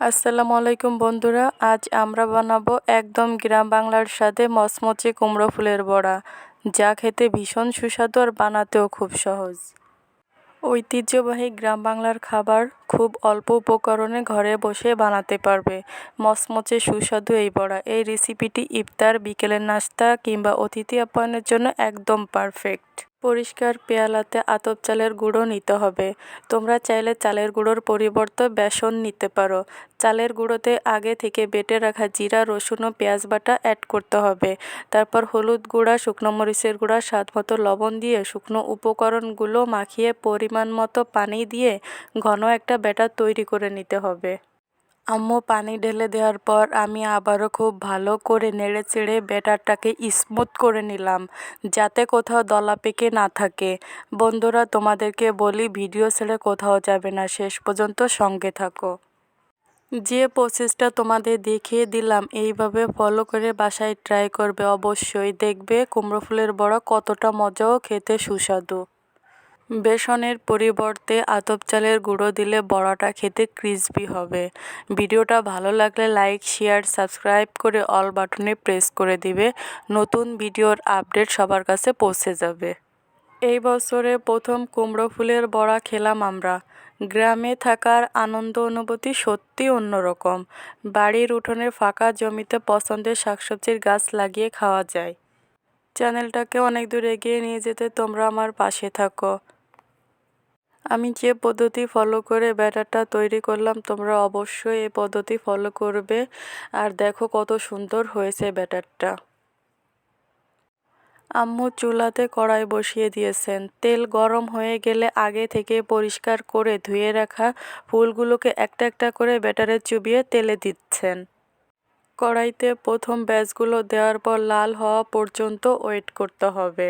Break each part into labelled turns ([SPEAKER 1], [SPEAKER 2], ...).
[SPEAKER 1] আসসালামু আলাইকুম বন্ধুরা, আজ আমরা বানাবো একদম গ্রাম বাংলার সাথে মচমচে কুমড়ো ফুলের বড়া, যা খেতে ভীষণ সুস্বাদু আর বানাতেও খুব সহজ। ঐতিহ্যবাহী গ্রাম বাংলার খাবার খুব অল্প উপকরণে ঘরে বসে বানাতে পারবে। মচমচে সুস্বাদু এই বড়া। এই রেসিপিটি ইফতার, বিকেলের নাস্তা কিংবা অতিথি আপ্যায়নের জন্য একদম পারফেক্ট পরিষ্কার পেয়ালাতে আতপ চালের গুঁড়ো নিতে হবে। তোমরা চাইলে চালের গুঁড়োর পরিবর্তে বেসন নিতে পারো। চালের গুঁড়োতে আগে থেকে বেটে রাখা জিরা, রসুন ও পেঁয়াজ বাটা অ্যাড করতে হবে। তারপর হলুদ গুঁড়া, শুকনো মরিচের গুঁড়া, স্বাদ মতো লবণ দিয়ে শুকনো উপকরণগুলো মাখিয়ে পরিমাণ মতো পানি দিয়ে ঘন একটা ব্যাটার তৈরি করে নিতে হবে। আম্মু পানি ঢেলে দেওয়ার পর আমি আবারও খুব ভালো করে নেড়ে চেড়ে ব্যাটারটাকে স্মুথ করে নিলাম, যাতে কোথাও দলা পেকে না থাকে। বন্ধুরা, তোমাদেরকে বলি, ভিডিও ছেড়ে কোথাও যাবে না। শেষ পর্যন্ত সঙ্গে থাকো। যে প্রসেসটা তোমাদের দেখিয়ে দিলাম, এইভাবে ফলো করে বাসায় ট্রাই করবে অবশ্যই। দেখবে কুমড়ো ফুলের বড়া কতটা মজাও খেতে সুস্বাদু। বেসনের পরিবর্তে আতপ চালের গুঁড়ো দিলে বড়াটা খেতে ক্রিসপি হবে। ভিডিওটা ভালো লাগলে লাইক শেয়ার সাবস্ক্রাইব করে অল বাটনে প্রেস করে দিবে। নতুন ভিডিওর আপডেট সবার কাছে পৌঁছে যাবে। এই বছরে প্রথম কুমড়ো ফুলের বড়া খেলাম আমরা। গ্রামে থাকার আনন্দ অনুভূতি সত্যি অন্যরকম। বাড়ির উঠোনে ফাঁকা জমিতে পছন্দের শাকসবজির গাছ লাগিয়ে খাওয়া যায়। চ্যানেলটাকে অনেক দূর এগিয়ে নিয়ে যেতে তোমরা আমার পাশে থাকো। আমি যে পদ্ধতি ফলো করে ব্যাটারটা তৈরি করলাম, তোমরা অবশ্যই এই পদ্ধতি ফলো করবে। আর দেখো কত সুন্দর হয়েছে ব্যাটারটা। আম্মু চুলাতে কড়াই বসিয়ে দিয়েছেন। তেল গরম হয়ে গেলে আগে থেকে পরিষ্কার করে ধুয়ে রাখা ফুলগুলোকে একটা একটা করে ব্যাটারে চুবিয়ে তেলে দিচ্ছেন। কড়াইতে প্রথম ব্যাচগুলো দেওয়ার পর লাল হওয়া পর্যন্ত ওয়েট করতে হবে।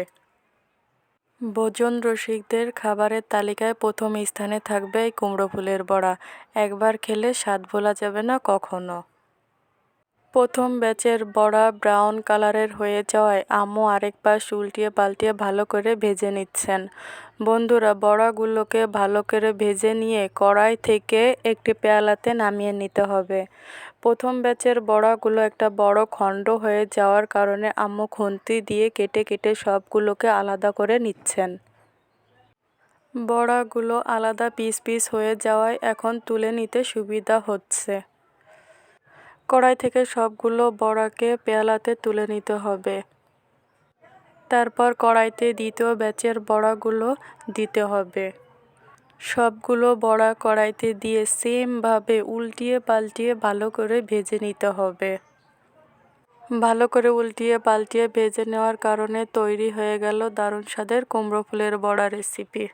[SPEAKER 1] ভোজন রসিকদের খাবারের তালিকায় প্রথম স্থানে থাকবে এই কুমড়ো ফুলের বড়া। একবার খেলে স্বাদ ভোলা যাবে না কখনো। প্রথম ব্যাচের বড়া ব্রাউন কালারের হয়ে যাওয়ায় আম্মু আরেক পাশ উল্টিয়ে পাল্টিয়ে ভালো করে ভেজে নিচ্ছেন। বন্ধুরা, বড়াগুলোকে ভালো করে ভেজে নিয়ে কড়াই থেকে একটি পেয়ালাতে নামিয়ে নিতে হবে। প্রথম ব্যাচের বড়াগুলো একটা বড় খণ্ড হয়ে যাওয়ার কারণে আম্মু খুন্তি দিয়ে কেটে কেটে সবগুলোকে আলাদা করে নিচ্ছেন। বড়াগুলো আলাদা পিস পিস হয়ে যাওয়ায় এখন তুলে নিতে সুবিধা হচ্ছে। কড়াই থেকে সবগুলো বড়াকে পেয়ালাতে তুলে নিতে হবে। তারপর কড়াইতে দ্বিতীয় ব্যাচের বড়াগুলো দিতে হবে। সবগুলো বড়া কড়াইতে দিয়ে সেমভাবে উল্টিয়ে পাল্টিয়ে ভালো করে ভেজে নিতে হবে। ভালো করে উল্টিয়ে পাল্টিয়ে ভেজে নেওয়ার কারণে তৈরি হয়ে গেল দারুণ স্বাদের কুমড়ো ফুলের বড়া রেসিপি।